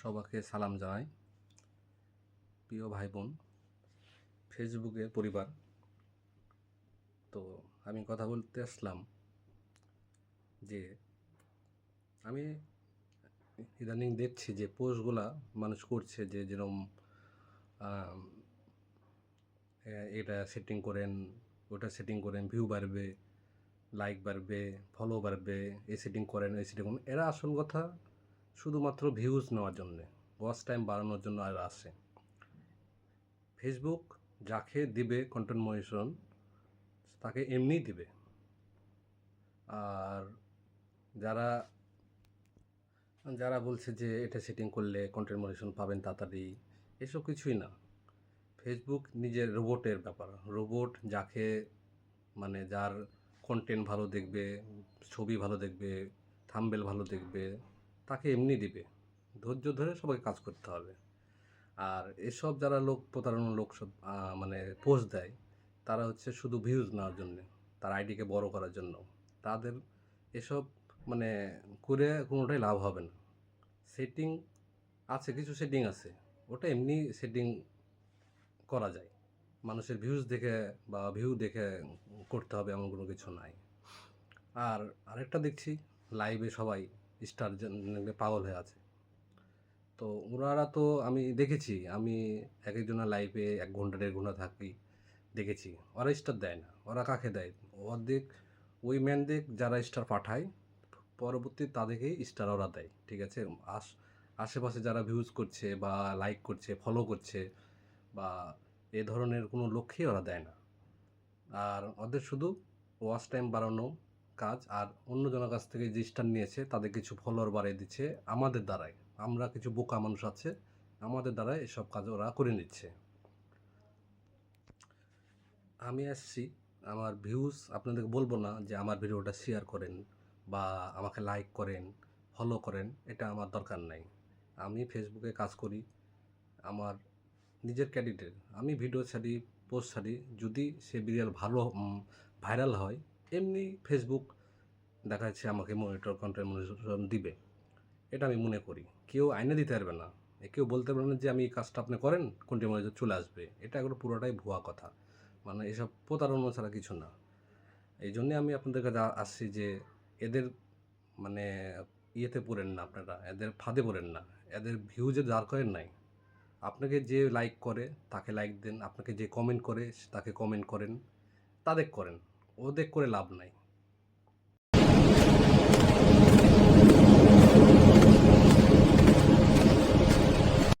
সবাইকে সালাম জানাই। প্রিয় ভাই বোন ফেসবুকের পরিবার, তো আমি কথা বলতে আসলাম যে আমি ইদানিং দেখছি যে পোস্টগুলা মানুষ করছে যে যেরকম এটা সেটিং করেন, ওটা সেটিং করেন ভিউ বাড়বে লাইক বাড়বে ফলো বাড়বে, এই সেটিং করেন, এই সেটিং করেন। এরা আসল কথা শুধুমাত্র ভিউজ নেওয়ার জন্যে। ওয়াচ টাইম বাড়ানোর জন্য আর আসে। ফেসবুক যাকে দিবে কন্টেন্ট মনিটরন তাকে এমনিই দিবে। আর যারা যারা বলছে যে এটা সেটিং করলে কন্টেন্ট মনিটরন পাবেন তাড়াতাড়ি, এসব কিছুই না। ফেসবুক নিজের রোবটের ব্যাপার। রোবট যাকে মানে যার কন্টেন্ট ভালো দেখবে, ছবি ভালো দেখবে থাম্বেল ভালো দেখবে তাকে এমনি দিবে। ধৈর্য ধরে সবাইকে কাজ করতে হবে। আর এসব যারা লোক প্রতারণা লোক সব মানে পোস্ট দেয়, তারা হচ্ছে শুধু ভিউজ নেওয়ার জন্য, তার আইডিকে বড় করার জন্য। তাদের এসব মানে করে কোনোটাই লাভ হবে না। সেটিং আছে, কিছু সেটিং আছে। ওটা এমনি সেটিং করা যায়। মানুষের ভিউজ দেখে বা ভিউ দেখে করতে হবে এমন কোনো কিছু নাই। আর আরেকটা দেখছি লাইভে সবাই স্টার পাগল হয়ে আছে। তো ওনারা তো আমি দেখেছি, আমি এক একজনের লাইভে এক ঘণ্টা দেড় ঘণ্টা থাকি, দেখেছি। ওরা স্টার দেয় না, ওরা কাকে দেয়? অর্ধেক ওই ম্যানদের যারা স্টার পাঠায়, পরবর্তী তাদেরকেই স্টার ওরা দেয়, ঠিক আছে? আশ, আশেপাশে যারা ভিউজ করছে বা লাইক করছে ফলো করছে বা এ ধরনের কোনো লক্ষ্যেই ওরা দেয় না। আর ওদের শুধু ওয়াচ টাইম বাড়ানো কাজ, আর অন্যজনের কাছ থেকে যে স্টার নিয়েছে, তাদের কিছু ফলোয়ার বাড়িয়ে দিচ্ছে আমাদের দ্বারাই। আমরা কিছু বোকা মানুষ আছে, আমাদের দ্বারাই এসব কাজ ওরা করে নিচ্ছে। আমি আসছি, আমার ভিউজ আপনাদেরকে বলব না যে আমার ভিডিওটা শেয়ার করেন বা আমাকে লাইক করেন ফলো করেন, এটা আমার দরকার নাই। আমি ফেসবুকে কাজ করি, আমার নিজের ক্যাডিটের আমি ভিডিও ছাড়ি পোস্ট ছাড়ি, যদি সে ভিডিও ভালো ভাইরাল হয় এমনি ফেসবুক দেখা যাচ্ছে আমাকে মনিটর কন্টেন্ট মনিটর দিবে। এটা আমি মনে করি। কেউ আইনে দিতে পারবে না। কেউ বলতে পারবে না যে, আমি এই কাজটা আপনি করেন কন্টেন্ট মনিটর চলে আসবে? এটা এগুলো পুরোটাই ভুয়া কথা। মানে এসব প্রতারণা ছাড়া কিছু না। এই জন্যে আমি আপনাদের কাছে আসছি যে, এদের মানে ইয়েতে পড়েন না আপনারা, এদের ফাঁদে পড়েন না। এদের ভিউজে দাঁড় করেন নাই। আপনাকে যে লাইক করে, তাকে লাইক দেন। আপনাকে যে কমেন্ট করে, তাকে কমেন্ট করেন। তাদের করেন। ওদের করে লাভ নাই।